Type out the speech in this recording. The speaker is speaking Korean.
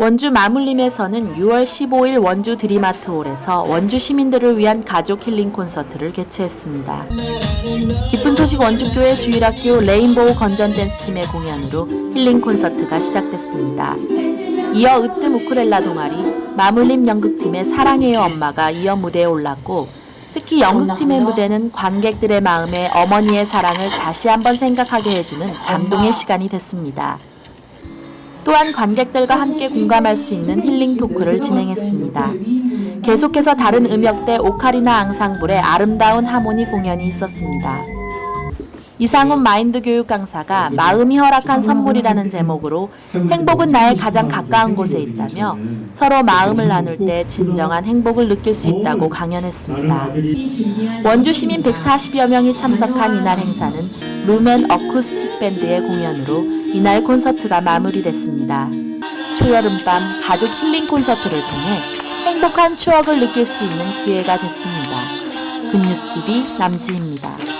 원주 마물림에서는 6월 15일 원주 드리마트홀에서 원주 시민들을 위한 가족 힐링 콘서트를 개최했습니다. 기쁜 소식 원주교회 주일학교 레인보우 건전 댄스 팀의 공연으로 힐링 콘서트가 시작됐습니다. 이어 으뜸 우크렐라 동아리, 마물림 연극팀의 사랑해요 엄마가 이어 무대에 올랐고 특히 연극팀의 무대는 관객들의 마음에 어머니의 사랑을 다시 한번 생각하게 해주는 감동의 시간이 됐습니다. 또한 관객들과 함께 공감할 수 있는 힐링 토크를 진행했습니다. 계속해서 다른 음역대 오카리나 앙상블의 아름다운 하모니 공연이 있었습니다. 이상훈 마인드 교육 강사가 마음이 허락한 선물이라는 제목으로 행복은 나의 가장 가까운 곳에 있다며 서로 마음을 나눌 때 진정한 행복을 느낄 수 있다고 강연했습니다. 원주 시민 140여 명이 참석한 이날 행사는 루멘 어쿠스틱 밴드의 공연으로 이날 콘서트가 마무리됐습니다. 초여름 밤 가족 힐링 콘서트를 통해 행복한 추억을 느낄 수 있는 기회가 됐습니다. 굿뉴스 TV 남지입니다.